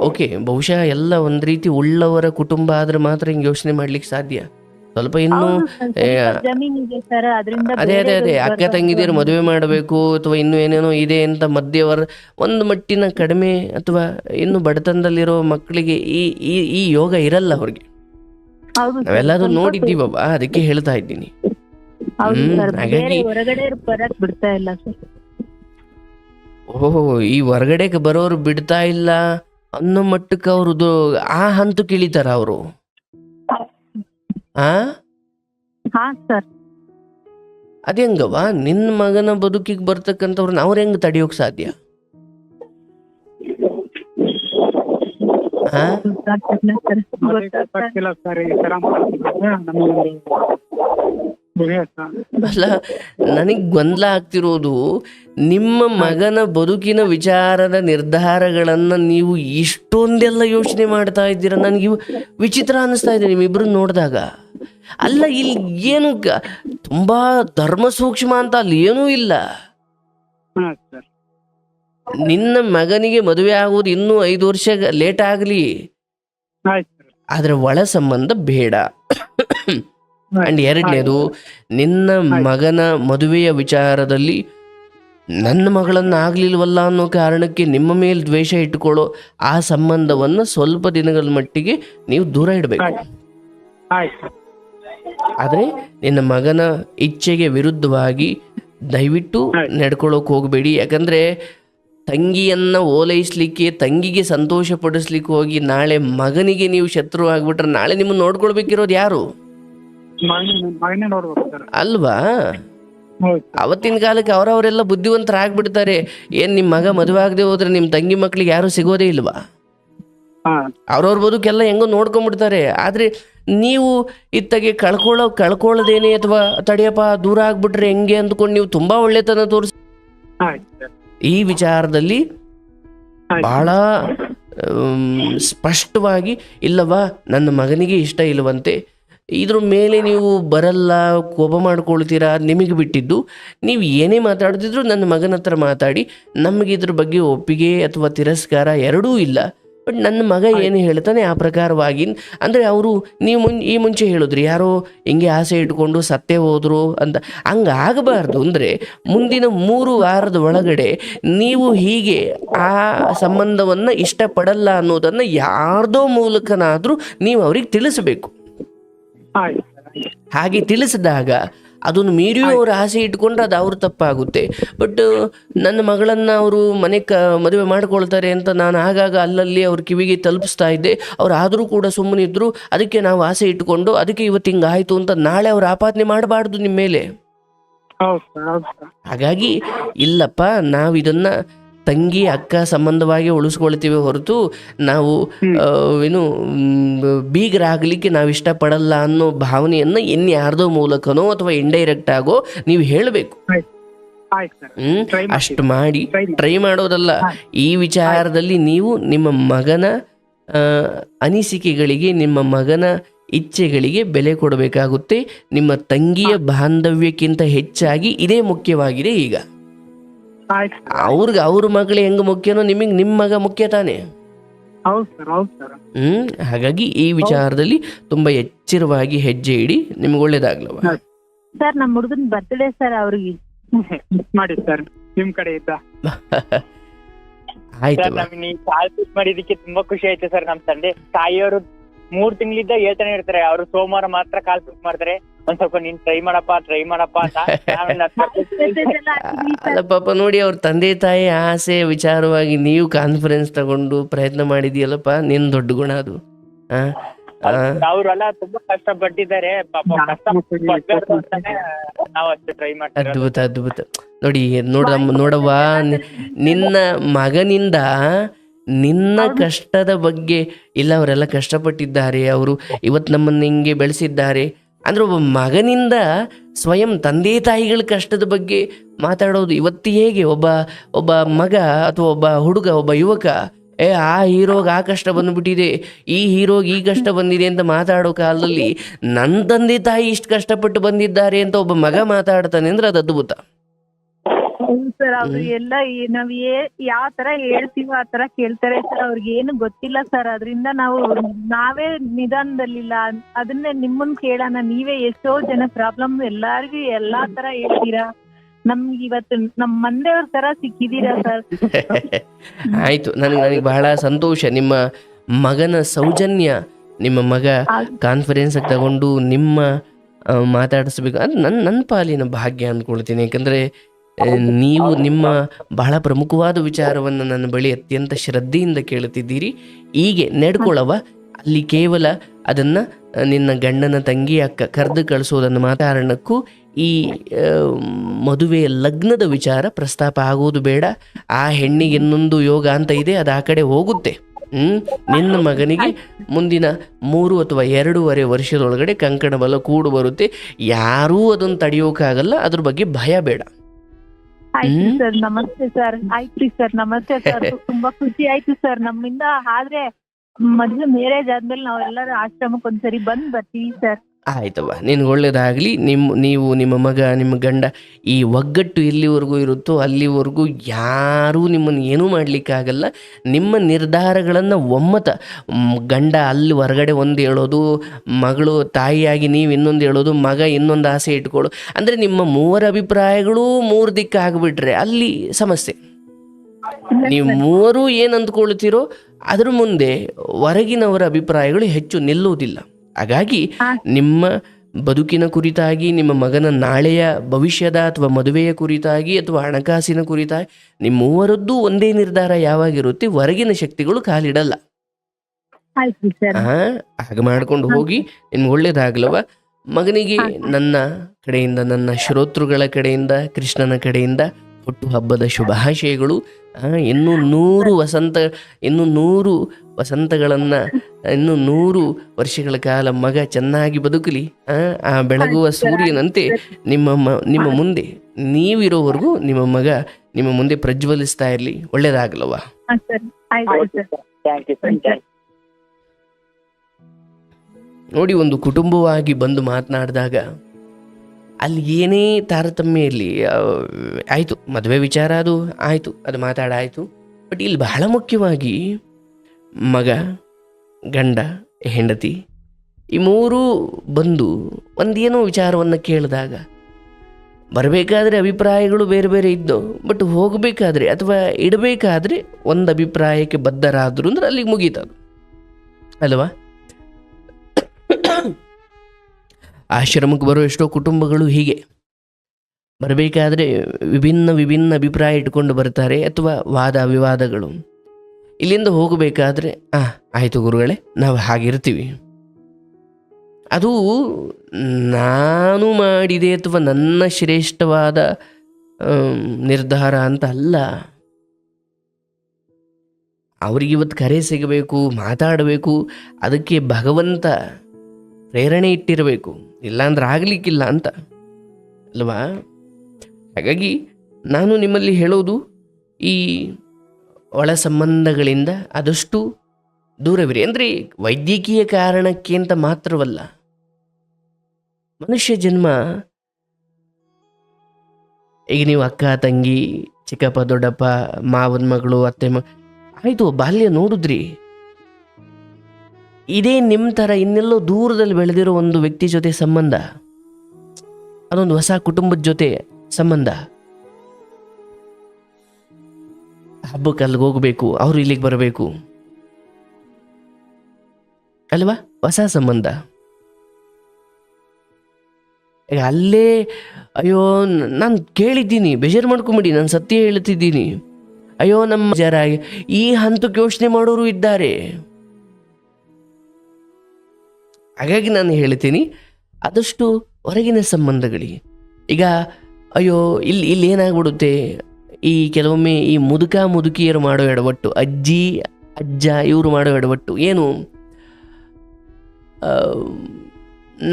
ಓಕೆ ಬಹುಶಃ ಎಲ್ಲ ಒಂದ್ ರೀತಿ ಉಳ್ಳವರ ಕುಟುಂಬ ಆದ್ರೆ ಮಾತ್ರ ಹಿಂಗೆ ಯೋಚನೆ ಮಾಡ್ಲಿಕ್ಕೆ ಸಾಧ್ಯ. ಸ್ವಲ್ಪ ಇನ್ನು ಸರ್, ಇದೆ ಅದರಿಂದ ಅದೇ ಅದೇ ಅದೇ ಅಕ್ಕ ತಂಗಿದಿರು ಮದುವೆ ಮಾಡಬೇಕು ಅಥವಾ ಇನ್ನು ಏನೇನೋ ಇದೆ ಅಂತ ಮಧ್ಯವರ್ ಒಂದು ಮಟ್ಟಿನ ಕಡಿಮೆ ಅಥವಾ ಇನ್ನು ಬಡತನದಲ್ಲಿರೋ ಮಕ್ಕಳಿಗೆ ಈ ಈ ಈ ಯೋಗ ಇರಲ್ಲ ಅವ್ರಿಗೆ. ನಾವೆಲ್ಲರೂ ನೋಡಿದ್ದೀವಿ ನೋಡಿದ್ದೀವಪ್ಪ ಅದಕ್ಕೆ ಹೇಳ್ತಾ ಇದ್ದೀನಿ. ಹೊರಗಡೆ ಓಹೋ ಈ ಹೊರಗಡೆಗೆ ಬರೋರು ಬಿಡ್ತಾ ಇಲ್ಲ ಅನ್ನೋ ಮಟ್ಟಕ್ಕೆ ಅವ್ರದ್ದು ಆ ಹಂತಕ್ಕೆ ಇಳಿತಾರ ಅವರು. ಆ? ಹಾ ಸರ್. ಅದೇಂಗವ ನಿನ್ನ ಮಗನ ಬದುಕಿಗೆ ಬರ್ತಕ್ಕಂಥವ್ರನ್ನ ಅವ್ರ ಹೆಂಗ್ ತಡಿಯೋಕ್ ಸಾಧ್ಯ? ಅಲ್ಲ ನನಗೆ ಗೊಂದಲ ಆಗ್ತಿರೋದು ನಿಮ್ಮ ಮಗನ ಬದುಕಿನ ವಿಚಾರದ ನಿರ್ಧಾರಗಳನ್ನ ನೀವು ಇಷ್ಟೊಂದೆಲ್ಲ ಯೋಚನೆ ಮಾಡ್ತಾ ಇದ್ದೀರ? ನನಗೆ ವಿಚಿತ್ರ ಅನಿಸ್ತಾ ಇದೆ ನಿಮ್ಮಿಬ್ರು ನೋಡಿದಾಗ. ಅಲ್ಲ ಇಲ್ಲಿ ಏನು ತುಂಬಾ ಧರ್ಮ ಸೂಕ್ಷ್ಮ ಅಂತ ಅಲ್ಲಿ ಏನೂ ಇಲ್ಲ. ನಿನ್ನ ಮಗನಿಗೆ ಮದುವೆ ಆಗುವುದು ಇನ್ನೂ ಐದು ವರ್ಷ ಲೇಟ್ ಆಗಲಿ. ಆದ್ರೆ ಒಳ ಸಂಬಂಧ ಬೇಡ. ಅಂಡ್ ಎರಡನೇದು ನಿನ್ನ ಮಗನ ಮದುವೆಯ ವಿಚಾರದಲ್ಲಿ ನನ್ನ ಮಗಳನ್ನ ಆಗ್ಲಿಲ್ವಲ್ಲ ಅನ್ನೋ ಕಾರಣಕ್ಕೆ ನಿಮ್ಮ ಮೇಲೆ ದ್ವೇಷ ಇಟ್ಟುಕೊಳ್ಳೋ ಆ ಸಂಬಂಧವನ್ನ ಸ್ವಲ್ಪ ದಿನಗಳ ಮಟ್ಟಿಗೆ ನೀವು ದೂರ ಇಡಬೇಕು. ಆದ್ರೆ ನಿನ್ನ ಮಗನ ಇಚ್ಛೆಗೆ ವಿರುದ್ಧವಾಗಿ ದಯವಿಟ್ಟು ನಡ್ಕೊಳಕ್ ನಡ್ಕೊಳ್ಳೋಕೆ ಹೋಗಬೇಡಿ. ಯಾಕಂದ್ರೆ ತಂಗಿಯನ್ನ ಓಲೈಸ್ಲಿಕ್ಕೆ ತಂಗಿಗೆ ಸಂತೋಷ ಪಡಿಸ್ಲಿಕ್ಕೆ ಹೋಗಿ ನಾಳೆ ಮಗನಿಗೆ ನೀವು ಶತ್ರು ಆಗ್ಬಿಟ್ರೆ ನಾಳೆ ನಿಮ್ಮನ್ನು ನೋಡ್ಕೊಳ್ಬೇಕಿರೋದು ಯಾರು? ಅಲ್ವಾ? ಅವತ್ತಿನ ಕಾಲಕ್ಕೆ ಅವರವರೆಲ್ಲ ಬುದ್ಧಿವಂತರಾಗ್ಬಿಡ್ತಾರೆ. ಏನ್ ನಿಮ್ಮ ಮಗ ಮದುವೆ ಆಗದೆ ಹೋದ್ರೆ ನಿಮ್ಮ ತಂಗಿ ಮಕ್ಳಿಗೆ ಯಾರು ಸಿಗೋದೇ ಇಲ್ವಾ? ಅವ್ರವ್ರ ಬದುಕೆಲ್ಲ ಹೆಂಗೋ ನೋಡ್ಕೊಂಡ್ಬಿಡ್ತಾರೆ. ಆದ್ರೆ ನೀವು ಇತ್ತಗೆ ಕಳ್ಕೊಳ್ಳೋ ಕಳ್ಕೊಳ್ಳೋದೇನೆ ಅಥವಾ ತಡಿಯಪ್ಪ ದೂರ ಆಗ್ಬಿಟ್ರೆ ಹೆಂಗೆ ಅಂದ್ಕೊಂಡು ನೀವು ತುಂಬಾ ಒಳ್ಳೆತನ ತೋರಿಸಿ ಈ ವಿಚಾರದಲ್ಲಿ ಬಹಳ ಸ್ಪಷ್ಟವಾಗಿ ಇಲ್ಲವಾ ನನ್ನ ಮಗನಿಗೆ ಇಷ್ಟ ಇಲ್ಲವಂತೆ. ಇದ್ರ ಮೇಲೆ ನೀವು ಬರಲ್ಲ ಕೋಪ ಮಾಡ್ಕೊಳ್ತೀರಾ ನಿಮಗೆ ಬಿಟ್ಟಿದ್ದು. ನೀವು ಏನೇ ಮಾತಾಡ್ತಿದ್ರು ನನ್ನ ಮಗನ ಹತ್ರ ಮಾತಾಡಿ. ನಮಗೆ ಇದ್ರ ಬಗ್ಗೆ ಒಪ್ಪಿಗೆ ಅಥವಾ ತಿರಸ್ಕಾರ ಎರಡೂ ಇಲ್ಲ. ಬಟ್ ನನ್ನ ಮಗ ಏನು ಹೇಳ್ತಾನೆ ಆ ಪ್ರಕಾರವಾಗಿ. ಅಂದರೆ ಅವರು ನೀವು ಮುನ್ ಈ ಮುಂಚೆ ಹೇಳಿದ್ರಿ ಯಾರೋ ಹಿಂಗೆ ಆಸೆ ಇಟ್ಕೊಂಡು ಸತ್ತೇ ಹೋದ್ರು ಅಂತ. ಹಂಗೆ ಆಗಬಾರ್ದು ಅಂದರೆ ಮುಂದಿನ ಮೂರು ವಾರದ ಒಳಗಡೆ ನೀವು ಹೀಗೆ ಆ ಸಂಬಂಧವನ್ನು ಇಷ್ಟಪಡಲ್ಲ ಅನ್ನೋದನ್ನು ಯಾರ್ದೋ ಮೂಲಕನಾದರೂ ನೀವು ಅವ್ರಿಗೆ ತಿಳಿಸಬೇಕು. ಹಾಗೆ ತಿಳಿಸಿದಾಗ ಅದನ್ನು ಮೀರಿಯೂ ಅವರು ಆಸೆ ಇಟ್ಕೊಂಡ್ರೆ ಅದು ಅವ್ರ ತಪ್ಪಾಗುತ್ತೆ. ಬಟ್ ನನ್ನ ಮಗಳನ್ನ ಅವರು ಮನೆ ಕ ಮದುವೆ ಮಾಡ್ಕೊಳ್ತಾರೆ ಅಂತ ನಾನು ಆಗಾಗ ಅಲ್ಲಲ್ಲಿ ಅವ್ರ ಕಿವಿಗೆ ತಲುಪಿಸ್ತಾ ಇದ್ದೆ. ಅವ್ರು ಆದರೂ ಕೂಡ ಸುಮ್ಮನಿದ್ರು ಅದಕ್ಕೆ ನಾವು ಆಸೆ ಇಟ್ಕೊಂಡು ಅದಕ್ಕೆ ಇವತ್ತು ಆಯ್ತು ಆಯಿತು ಅಂತ ನಾಳೆ ಅವ್ರು ಆಪಾದನೆ ಮಾಡಬಾರ್ದು ನಿಮ್ಮ ಮೇಲೆ. ಹಾಗಾಗಿ ಇಲ್ಲಪ್ಪ ನಾವು ಇದನ್ನ ತಂಗಿ ಅಕ್ಕ ಸಂಬಂಧವಾಗಿ ಉಳಿಸ್ಕೊಳ್ತೀವಿ ಹೊರತು ನಾವು ಏನು ಬೀಗರಾಗಲಿಕ್ಕೆ ನಾವು ಇಷ್ಟಪಡಲ್ಲ ಅನ್ನೋ ಭಾವನೆಯನ್ನು ಇನ್ಯಾರ್ದೋ ಮೂಲಕನೋ ಅಥವಾ ಇಂಡೈರೆಕ್ಟ್ ಆಗೋ ನೀವು ಹೇಳಬೇಕು. ಹ್ಮ್? ಅಷ್ಟು ಮಾಡಿ ಟ್ರೈ ಮಾಡೋದಲ್ಲ. ಈ ವಿಚಾರದಲ್ಲಿ ನೀವು ನಿಮ್ಮ ಮಗನ ಅನಿಸಿಕೆಗಳಿಗೆ ನಿಮ್ಮ ಮಗನ ಇಚ್ಛೆಗಳಿಗೆ ಬೆಲೆ ಕೊಡಬೇಕಾಗುತ್ತೆ. ನಿಮ್ಮ ತಂಗಿಯ ಬಾಂಧವ್ಯಕ್ಕಿಂತ ಹೆಚ್ಚಾಗಿ ಇದೇ ಮುಖ್ಯವಾಗಿದೆ ಈಗ. ಆಯ್ತು ಸರ್ ಅವ್ರಿಗೆ ಅವ್ರ ಮಗಳು ಹೆಂಗ್ ಮುಖ್ಯನೋ ನಿಮಗೆ ನಿಮ್ಮ ಮಗ ಮುಖ್ಯ ತಾನೆ? ಹೌದು ಸರ್ ಹೌದು ಸರ್. ಹ್ಮ್ ಹಾಗಾಗಿ ಈ ವಿಚಾರದಲ್ಲಿ ತುಂಬಾ ಎಚ್ಚರವಾಗಿ ಹೆಜ್ಜೆ ಇಡಿ ನಿಮ್ಗೆ ಒಳ್ಳೇದಾಗ್ಲವ. ಸರ್ ನಮ್ಮ ಹುಡುಗನ್ ಬರ್ತ್ಡೇ ಸರ್ ಅವ್ರಿಗೆ ಮಾಡಿ ಸರ್ ನಿಮ್ ಕಡೆ ಇದ್ದ ಸರ್ ನಮ್ಗೆ ನೀವು ಕಾಲ್ ಪಿಕ್ ಮಾಡಿದಕ್ಕೆ ತುಂಬಾ ಖುಷಿ ಆಯ್ತು ಸರ್ ನಮ್ ತಂದೆ ತಾಯಿಯವರು ಮೂರ್ ತಿಂಗಳಿದ್ದ ಹೇಳ್ತಾನೆ ಇರ್ತಾರೆ ಅವ್ರು ಸೋಮವಾರ ಮಾತ್ರ ಕಾಲ್ ಪಿಕ್ ಮಾಡ್ತಾರೆ. ಒಂದ್ ಸ್ವಲ್ಪ ನೀನ್ ಟ್ರೈ ಮಾಡಪ್ಪ ಟ್ರೈ ಮಾಡಪ್ಪ ಅಂತ. ಅಲ್ಲ ಪಾಪ ನೋಡಿ ಅವ್ರ ತಂದೆ ತಾಯಿ ಆಸೆ ವಿಚಾರವಾಗಿ ನೀವು ಕಾನ್ಫರೆನ್ಸ್ ತಗೊಂಡು ಪ್ರಯತ್ನ ಮಾಡಿದೀಯಲ್ಲಪ್ಪ ನಿನ್ ದೊಡ್ಡ ಗುಣ ಅದು. ಅವ್ರೆಲ್ಲ ತುಂಬಾ ಕಷ್ಟ ಪಟ್ಟಿದ್ದಾರೆ ಅದ್ಭುತ ಅದ್ಭುತ. ನೋಡಿ ನೋಡ ನೋಡವ್ವ ನಿನ್ನ ಮಗನಿಂದ ನಿನ್ನ ಕಷ್ಟದ ಬಗ್ಗೆ ಇಲ್ಲ ಅವರೆಲ್ಲ ಕಷ್ಟಪಟ್ಟಿದ್ದಾರೆ ಅವರು ಇವತ್ತು ನಮ್ಮನ್ನು ಹಿಂಗೆ ಬೆಳೆಸಿದ್ದಾರೆ. ಅಂದ್ರೆ ಒಬ್ಬ ಮಗನಿಂದ ಸ್ವಯಂ ತಂದೆ ತಾಯಿಗಳ ಕಷ್ಟದ ಬಗ್ಗೆ ಮಾತಾಡೋದು ಇವತ್ತು ಹೇಗೆ? ಒಬ್ಬ ಒಬ್ಬ ಮಗ ಅಥವಾ ಒಬ್ಬ ಹುಡುಗ ಒಬ್ಬ ಯುವಕ ಏ ಆ ಹೀರೋಗೆ ಆ ಕಷ್ಟ ಬಂದ್ಬಿಟ್ಟಿದೆ ಈ ಹೀರೋಗೆ ಈ ಕಷ್ಟ ಬಂದಿದೆ ಅಂತ ಮಾತಾಡೋ ಕಾಲದಲ್ಲಿ ನನ್ನ ತಂದೆ ತಾಯಿ ಇಷ್ಟು ಕಷ್ಟಪಟ್ಟು ಬಂದಿದ್ದಾರೆ ಅಂತ ಒಬ್ಬ ಮಗ ಮಾತಾಡ್ತಾನೆ ಅಂದ್ರೆ ಅದು ಅದ್ಭುತ. ಸರ್ ಅವ್ರು ಎಲ್ಲ ನಾವ್ ಏ ಯಾವ ತರ ಹೇಳ್ತೀವೋ ಆ ತರ ಕೇಳ್ತಾರೆ ಸರ್ ಅವ್ರಿಗೆ ಏನು ಗೊತ್ತಿಲ್ಲ ಸರ್ ಅದರಿಂದ ನಾವು ನಾವೇ ನಿಧಾನದಲ್ಲಿಲ್ಲ. ಅದನ್ನೇ ನಿಮ್ಮನ್ ಕೇಳೋಣ ನೀವೇ ಎಷ್ಟೋ ಜನ ಪ್ರಾಬ್ಲಮ್ ಎಲ್ಲಾರ್ಗು ಎಲ್ಲಾ ತರ ಹೇಳ್ತೀರಾ? ನಮ್ಗೆ ಇವತ್ತು ನಮ್ ಮಂದೆಯವ್ರ ತರ ಸಿಕ್ಕಿದೀರಾ ಸರ್? ಆಯ್ತು ನನಗೆ ನನಗೆ ಬಹಳ ಸಂತೋಷ. ನಿಮ್ಮ ಮಗನ ಸೌಜನ್ಯ ನಿಮ್ಮ ಮಗ ಕಾನ್ಫರೆನ್ಸ್ ತಗೊಂಡು ನಿಮ್ಮ ಮಾತಾಡಿಸ್ಬೇಕು. ಅದು ನನ್ನ ನನ್ನ ಪಾಲಿನ ಭಾಗ್ಯ ಅಂದ್ಕೊಳ್ತೀನಿ. ಯಾಕಂದರೆ ನೀವು ನಿಮ್ಮ ಬಹಳ ಪ್ರಮುಖವಾದ ವಿಚಾರವನ್ನು ನನ್ನ ಬಳಿ ಅತ್ಯಂತ ಶ್ರದ್ಧೆಯಿಂದ ಕೇಳುತ್ತಿದ್ದೀರಿ. ಹೀಗೆ ನಡ್ಕೊಳ್ಳವ. ಅಲ್ಲಿ ಕೇವಲ ಅದನ್ನು ನಿನ್ನ ಗಂಡನ ತಂಗಿ ಅಕ್ಕ ಕರೆದು ಕಳಿಸೋದನ್ನು ಮಾತಾಡೋಣಕ್ಕೂ ಈ ಮದುವೆಯ ಲಗ್ನದ ವಿಚಾರ ಪ್ರಸ್ತಾಪ ಆಗೋದು ಬೇಡ. ಆ ಹೆಣ್ಣಿಗೆ ಇನ್ನೊಂದು ಯೋಗ ಅಂತ ಇದೆ ಅದು ಆ ಕಡೆ ಹೋಗುತ್ತೆ. ಹ್ಮ್? ನಿನ್ನ ಮಗನಿಗೆ ಮುಂದಿನ ಮೂರು ಅಥವಾ ಎರಡೂವರೆ ವರ್ಷದೊಳಗಡೆ ಕಂಕಣ ಬಲ ಕೂಡು ಬರುತ್ತೆ. ಯಾರೂ ಅದನ್ನು ತಡೆಯೋಕ್ಕಾಗಲ್ಲ ಅದ್ರ ಬಗ್ಗೆ ಭಯ ಬೇಡ. ಆಯ್ತು ಸರ್ ನಮಸ್ತೆ ಸರ್ ಆಯ್ತ್ರಿ ಸರ್ ನಮಸ್ತೆ ಸರ್ ತುಂಬಾ ಖುಷಿ ಆಯ್ತು ಸರ್ ನಮ್ಮಿಂದ ಆದ್ರೆ ಮದ್ವೆ ಮೇರೇಜ್ ಆದ್ಮೇಲೆ ನಾವೆಲ್ಲರೂ ಆಶ್ರಮಕ್ಕೆ ಒಂದ್ಸರಿ ಬಂದ್ ಬರ್ತೀವಿ ಸರ್ ಆಯ್ತವ್ವ, ನಿನ್ಗೆ ಒಳ್ಳೇದಾಗಲಿ ನಿಮ್ಮ ನೀವು ನಿಮ್ಮ ಮಗ, ನಿಮ್ಮ ಗಂಡ ಈ ಒಗ್ಗಟ್ಟು ಎಲ್ಲಿವರೆಗೂ ಇರುತ್ತೋ ಅಲ್ಲಿವರೆಗೂ ಯಾರೂ ನಿಮ್ಮನ್ನು ಏನೂ ಮಾಡಲಿಕ್ಕಾಗಲ್ಲ. ನಿಮ್ಮ ನಿರ್ಧಾರಗಳನ್ನು ಒಮ್ಮತ ಗಂಡ ಅಲ್ಲಿ ಹೊರಗಡೆ ಒಂದು ಹೇಳೋದು, ಮಗಳು ತಾಯಿಯಾಗಿ ನೀವು ಇನ್ನೊಂದು ಹೇಳೋದು, ಮಗ ಇನ್ನೊಂದು ಆಸೆ ಇಟ್ಕೊಳ್ಳು, ಅಂದರೆ ನಿಮ್ಮ ಮೂವರ ಅಭಿಪ್ರಾಯಗಳು ಮೂರು ದಿಕ್ಕಾಗ್ಬಿಟ್ರೆ ಅಲ್ಲಿ ಸಮಸ್ಯೆ. ನೀವು ಮೂವರು ಏನು ಅಂದ್ಕೊಳ್ತೀರೋ ಅದ್ರ ಮುಂದೆ ಹೊರಗಿನವರ ಅಭಿಪ್ರಾಯಗಳು ಹೆಚ್ಚು ನಿಲ್ಲುವುದಿಲ್ಲ. ಹಾಗಾಗಿ ನಿಮ್ಮ ಬದುಕಿನ ಕುರಿತಾಗಿ ನಿಮ್ಮ ಮಗನ ನಾಳೆಯ ಭವಿಷ್ಯದ ಅಥವಾ ಮದುವೆಯ ಕುರಿತಾಗಿ ಅಥವಾ ಹಣಕಾಸಿನ ಕುರಿತಾಗಿ ನಿಮ್ಮ ಮೂವರದ್ದು ಒಂದೇ ನಿರ್ಧಾರ ಯಾವಾಗಿರುತ್ತೆ? ಹೊರಗಿನ ಶಕ್ತಿಗಳು ಕಾಲಿಡಲ್ಲ. ಹಾಗೆ ಮಾಡ್ಕೊಂಡು ಹೋಗಿ ನಿಮ್ಗೆ ಒಳ್ಳೇದಾಗ್ಲವ? ಮಗನಿಗೆ ನನ್ನ ಕಡೆಯಿಂದ ನನ್ನ ಶ್ರೋತೃಗಳ ಕಡೆಯಿಂದ ಕೃಷ್ಣನ ಕಡೆಯಿಂದ ಹುಟ್ಟು ಹಬ್ಬದ ಶುಭಾಶಯಗಳು ಆ, ಇನ್ನು ನೂರು ವಸಂತ ಇನ್ನು ನೂರು ವಸಂತಗಳನ್ನು ಇನ್ನು ನೂರು ವರ್ಷಗಳ ಕಾಲ ಮಗ ಚೆನ್ನಾಗಿ ಬದುಕಲಿ ಆ, ಆ ಬೆಳಗುವ ಸೂರ್ಯನಂತೆ ನಿಮ್ಮ ಮ- ನಿಮ್ಮ ಮುಂದೆ ನೀವಿರೋವರೆಗೂ ನಿಮ್ಮ ಮಗ ನಿಮ್ಮ ಮುಂದೆ ಪ್ರಜ್ವಲಿಸ್ತಾ ಇರಲಿ ಒಳ್ಳೇದಾಗಲವ ಹಾ ಸರ್. ಆಯ್ತು ಸರ್. ಥ್ಯಾಂಕ್ ಯು ಸರ್ ನೋಡಿ ಒಂದು ಕುಟುಂಬವಾಗಿ ಬಂದು ಮಾತನಾಡಿದಾಗ ಅಲ್ಲಿ ಏನೇ ತಾರತಮ್ಯ ಇರಲಿ ಆಯಿತು, ಮದುವೆ ವಿಚಾರ ಅದು, ಆಯಿತು, ಅದು ಮಾತಾಡಾಯಿತು. ಬಟ್ ಇಲ್ಲಿ ಬಹಳ ಮುಖ್ಯವಾಗಿ ಮಗ, ಗಂಡ, ಹೆಂಡತಿ, ಈ ಮೂರೂ ಬಂದು ಒಂದೇನೋ ವಿಚಾರವನ್ನು ಕೇಳಿದಾಗ, ಬರಬೇಕಾದ್ರೆ ಅಭಿಪ್ರಾಯಗಳು ಬೇರೆ ಬೇರೆ ಇದ್ದವು ಬಟ್ ಹೋಗಬೇಕಾದ್ರೆ ಅಥವಾ ಇಡಬೇಕಾದ್ರೆ ಒಂದು ಅಭಿಪ್ರಾಯಕ್ಕೆ ಬದ್ಧರಾದರು ಅಂದ್ರೆ ಅಲ್ಲಿಗೆ ಮುಗೀತದು. ಅಲ್ವಾ? ಆಶ್ರಮಕ್ಕೆ ಬರೋ ಎಷ್ಟೋ ಕುಟುಂಬಗಳು ಹೀಗೆ. ಬರಬೇಕಾದರೆ ವಿಭಿನ್ನ ವಿಭಿನ್ನ ಅಭಿಪ್ರಾಯ ಇಟ್ಕೊಂಡು ಬರ್ತಾರೆ ಅಥವಾ ವಾದ ವಿವಾದಗಳು. ಇಲ್ಲಿಂದ ಹೋಗಬೇಕಾದ್ರೆ, ಆ, ಆಯಿತು ಗುರುಗಳೇ, ನಾವು ಹಾಗಿರ್ತೀವಿ. ಅದು ನಾನು ಮಾಡಿದೆ ಅಥವಾ ನನ್ನ ಶ್ರೇಷ್ಠವಾದ ನಿರ್ಧಾರ ಅಂತ ಅಲ್ಲ. ಅವ್ರಿಗೆ ಇವತ್ತು ಕರೆ ಸಿಗಬೇಕು, ಮಾತಾಡಬೇಕು, ಅದಕ್ಕೆ ಭಗವಂತ ಪ್ರೇರಣೆ ಇಟ್ಟಿರಬೇಕು, ಇಲ್ಲಾಂದ್ರೆ ಆಗಲಿಕ್ಕಿಲ್ಲ ಅಂತ. ಅಲ್ವಾ? ಹಾಗಾಗಿ ನಾನು ನಿಮ್ಮಲ್ಲಿ ಹೇಳೋದು, ಈ ಒಳ ಸಂಬಂಧಗಳಿಂದ ಆದಷ್ಟು ದೂರವಿರಿ. ಅಂದರೆ ವೈದ್ಯಕೀಯ ಕಾರಣಕ್ಕೆ ಅಂತ ಮಾತ್ರವಲ್ಲ, ಮನುಷ್ಯ ಜನ್ಮ, ಈಗ ನೀವು ಅಕ್ಕ, ತಂಗಿ, ಚಿಕ್ಕಪ್ಪ, ದೊಡ್ಡಪ್ಪ, ಮಾವನ ಮಗಳು, ಅತ್ತೆ ಮ ಆಯಿತು, ಬಾಲ್ಯ ನೋಡಿದ್ರಿ. ಇದೇ ನಿಮ್ಮ ಥರ ಇನ್ನೆಲ್ಲೋ ದೂರದಲ್ಲಿ ಬೆಳೆದಿರೋ ಒಂದು ವ್ಯಕ್ತಿ ಜೊತೆ ಸಂಬಂಧ. ಅದೊಂದು ಹೊಸ ಕುಟುಂಬದ ಜೊತೆ ಸಂಬಂಧ. ಹಬ್ಬಕ್ಕೆ ಅಲ್ಲಿಗೆ ಹೋಗಬೇಕು, ಅವರು ಇಲ್ಲಿಗೆ ಬರಬೇಕು. ಅಲ್ವಾ? ಹೊಸ ಸಂಬಂಧ. ಈಗ ಅಲ್ಲೇ, ಅಯ್ಯೋ, ನಾನು ಕೇಳಿದ್ದೀನಿ, ಬೇಜಾರು ಮಾಡ್ಕೊಂಬಿಡಿ, ನಾನು ಸತ್ಯ ಹೇಳ್ತಿದ್ದೀನಿ. ಅಯ್ಯೋ, ನಮ್ಮ ಜರ ಈ ಹಂತಕ್ಕೆ ಯೋಚನೆ ಮಾಡೋರು ಇದ್ದಾರೆ. ಹಾಗಾಗಿ ನಾನು ಹೇಳ್ತೀನಿ, ಆದಷ್ಟು ಹೊರಗಿನ ಸಂಬಂಧಗಳಿಗೆ. ಈಗ, ಅಯ್ಯೋ, ಇಲ್ಲಿ ಇಲ್ಲಿ ಏನಾಗ್ಬಿಡುತ್ತೆ? ಈ ಕೆಲವೊಮ್ಮೆ ಈ ಮುದುಕ ಮುದುಕಿಯರು ಮಾಡೋ ಎಡವಟ್ಟು, ಅಜ್ಜಿ, ಅಜ್ಜ ಇವರು ಮಾಡೋ ಎಡವಟ್ಟು ಏನು?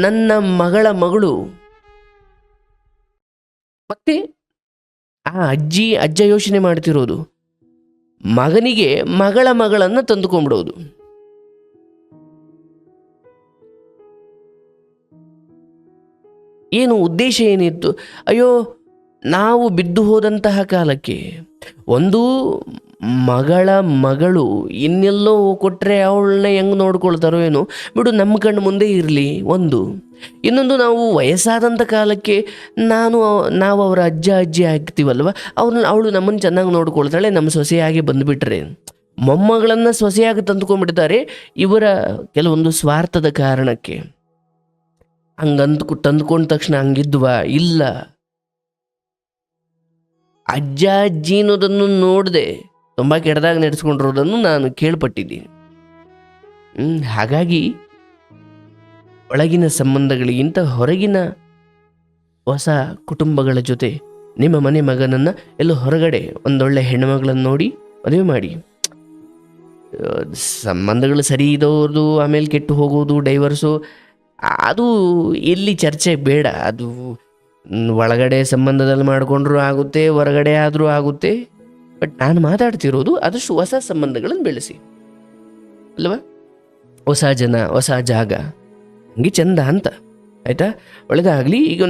ನನ್ನ ಮಗಳ ಮಗಳು ಮತ್ತೆ ಆ ಅಜ್ಜಿ, ಅಜ್ಜ ಯೋಚನೆ ಮಾಡ್ತಿರೋದು ಮಗನಿಗೆ ಮಗಳ ಮಗಳನ್ನು ತಂದುಕೊಂಡ್ಬಿಡೋದು. ಏನು ಉದ್ದೇಶ ಏನಿತ್ತು? ಅಯ್ಯೋ, ನಾವು ಬಿದ್ದು ಹೋದಂತಹ ಕಾಲಕ್ಕೆ ಒಂದು ಮಗಳ ಮಗಳು ಇನ್ನೆಲ್ಲೋ ಕೊಟ್ಟರೆ ಅವಳನ್ನ ಹೆಂಗೆ ನೋಡ್ಕೊಳ್ತಾರೋ ಏನೋ. ಬಿಡು, ನಮ್ಮ ಕಣ್ಣು ಮುಂದೆ ಇರಲಿ, ಒಂದು. ಇನ್ನೊಂದು, ನಾವು ವಯಸ್ಸಾದಂಥ ಕಾಲಕ್ಕೆ ನಾನು ನಾವು ಅವರ ಅಜ್ಜ, ಅಜ್ಜಿ ಆಗ್ತೀವಲ್ವ? ಅವ್ರನ್ನ, ಅವಳು ನಮ್ಮನ್ನು ಚೆನ್ನಾಗಿ ನೋಡ್ಕೊಳ್ತಾಳೆ, ನಮ್ಮ ಸೊಸೆಯಾಗಿ ಬಂದುಬಿಟ್ರೆ. ಮೊಮ್ಮಗಳನ್ನು ಸೊಸೆಯಾಗಿ ತಂದುಕೊಂಡ್ಬಿಡ್ತಾರೆ, ಇವರ ಕೆಲವೊಂದು ಸ್ವಾರ್ಥದ ಕಾರಣಕ್ಕೆ. ಹಂಗಂತ ತಂದ್ಕೊಂಡ ತಕ್ಷಣ ಹಂಗಿದ್ವಾ? ಇಲ್ಲ. ಅಜ್ಜ ಅಜ್ಜಿ ಅನ್ನೋದನ್ನು ನೋಡದೆ ತುಂಬ ಕೆಟ್ಟದಾಗ ನಡೆಸ್ಕೊಂಡಿರೋದನ್ನು ನಾನು ಕೇಳ್ಪಟ್ಟಿದ್ದೀನಿ. ಹಾಗಾಗಿ ಒಳಗಿನ ಸಂಬಂಧಗಳಿಗಿಂತ ಹೊರಗಿನ ಹೊಸ ಕುಟುಂಬಗಳ ಜೊತೆ ನಿಮ್ಮ ಮನೆ ಮಗನನ್ನು ಎಲ್ಲೋ ಹೊರಗಡೆ ಒಂದೊಳ್ಳೆ ಹೆಣ್ಣುಮಗಳನ್ನು ನೋಡಿ ಮದುವೆ ಮಾಡಿ. ಸಂಬಂಧಗಳು ಸರಿ ಇದ್ದವ್ರದ್ದು ಆಮೇಲೆ ಕೆಟ್ಟು ಹೋಗೋದು ಡೈವರ್ಸು ಅದು ಎಲ್ಲಿ ಚರ್ಚೆ ಬೇಡ. ಅದು ಒಳಗಡೆ ಸಂಬಂಧದಲ್ಲಿ ಮಾಡಿಕೊಂಡ್ರೂ ಆಗುತ್ತೆ, ಹೊರಗಡೆ ಆದರೂ ಆಗುತ್ತೆ. ಬಟ್ ನಾನು ಮಾತಾಡ್ತಿರೋದು ಆದಷ್ಟು ಹೊಸ ಸಂಬಂಧಗಳನ್ನು ಬೆಳೆಸಿ. ಅಲ್ವಾ? ಹೊಸ ಜನ, ಹೊಸ ಜಾಗ. ಹಂಗೆ ಚಂದ ಅಂತ. ಆಯಿತಾ? ಒಳ್ಳೆದಾಗಲಿ ಈಗ